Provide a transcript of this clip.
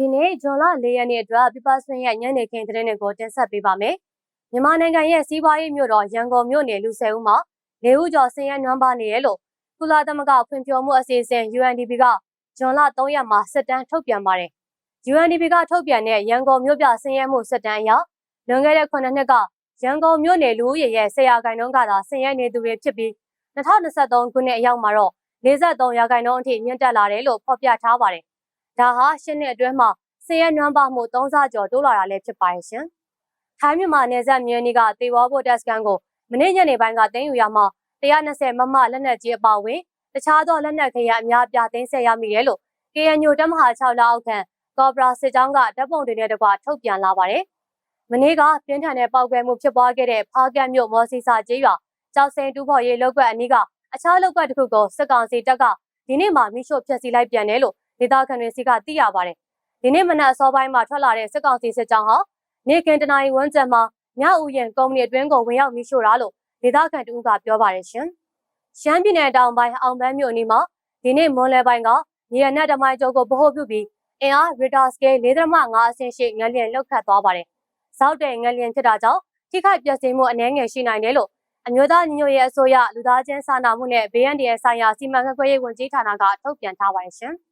ဒီနေ့ဇွန်လ၄ရက်နေ့အတွက်ပြပဆွင့်ရဲ့ညနေခင်းသတင်းတွေကိုတင်ဆက်ပေးပါမယ်။မြန်မာနိုင်ငံရဲ့စီးပွားရေးမြို့တော်ရန်ကုန်မြို့နယ်လူဆယ်ဦးမှာနေဦးကျော်ဆင်းရဲနွမ်းပါနေရလို့ကုလသမဂ္ဂဖွံ့ဖြိုးမှုအစီအစဉ် UNDP ကဇွန်လ3ရက်မှာစစ်တမ်းထုတ်ပြန်ပါတယ်။ UNDP ကထုတ်ပြန်တဲ့ရန်ကုန်မြို့ပြဆင်းရဲမှုစစ်တမ်းအရလွန်ခဲ့တဲ့9နှစ်ကရန်ကုန်မြို့နယ်လူဦးရေရဲ့10ရာခိုင်နှုန်းကသာဆင်းရဲနေသူတွေဖြစ်ပြီး2023ခုနှစ်အရောက်မှာတော့53ရာခိုင်နှုန်းအထိမြင့်တက်လာတယ်လို့ဖော်ပြထားပါတယ်။ ဒါဟာရှစ်နှစ်အတွင်းမှာဆင်းရဲနွမ်းပါမှု3ဆကျော်တိုးလာတာလည်းဖြစ်ပါရဲ့ရှင်။ထိုင်းမြန်မာနယ်စပ်မြို့နီကတေဝါဘိုတက်စကန်ကိုမနေ့ညနေပိုင်းကတင်းယူရမှာ120မမလက်နက်ကြီးအပါအဝင်တခြားသောလက်နက်ခဲယအများပြသိမ်းဆည်းရမိတယ်လို့ KNU တပ်မဟာ6လက်အောက်ခံကော်ပရာစစ်ကြောင်းကတပ်ပုံတွေနဲ့တကွထုတ်ပြန်လာပါတယ်။မနေ့ကပြင်းထန်တဲ့ပောက်ကွဲမှုဖြစ်ပွားခဲ့တဲ့ဖားကတ်မြို့မော်စီစာကျေးရွာကြောက်စင်တူဖို့ရေးလောက်ကွက်အနီးကအခြားလောက်ကွက်တစ်ခုကိုစစ်ကောင်စီတပ်ကဒီနေ့မှမိရှို့ဖျက်ဆီးလိုက်ပြန်တယ်လို့ ဒေသခံတွေစီကသိရပါတယ်။ဒီနေ့မနက်အစောပိုင်းမှာထွက်လာတဲ့စစ်ကောင်စီစစ်ကြောင်းဟာနေကင်တနာရီဝန်းကျင်မှာညဦးရင်ကုမ္ပဏီအတွင်းကိုဝင်ရောက်မိရှို့တာလို့ဒေသခံတူကပြောပါတယ်ရှင်။ရှမ်းပြည်နယ်တောင်ပိုင်းအောင်ပန်းမြို့အနီးမှာဒီနေ့မွန်လယ်ပိုင်းကညီရနက်တမိုင်းကျော်ကိုဗဟိုပြုပြီးအင်အား Richter scale 4.5အဆင့်ရှိငလျင်လောက်ခတ်သွားပါတယ်။ဇောက်တဲ့ငလျင်ဖြစ်တာကြောင့်ထိခိုက်ပျက်စီးမှုအနည်းငယ်ရှိနိုင်တယ်လို့အမျိုးသားညီညွတ်ရေးအစိုးရလူသားချင်းစာနာမှုနဲ့ဘေးအန္တရာယ်ဆိုင်ရာစီမံခန့်ခွဲရေးဝန်ကြီးဌာနကထုတ်ပြန်ထားပါတယ်ရှင်။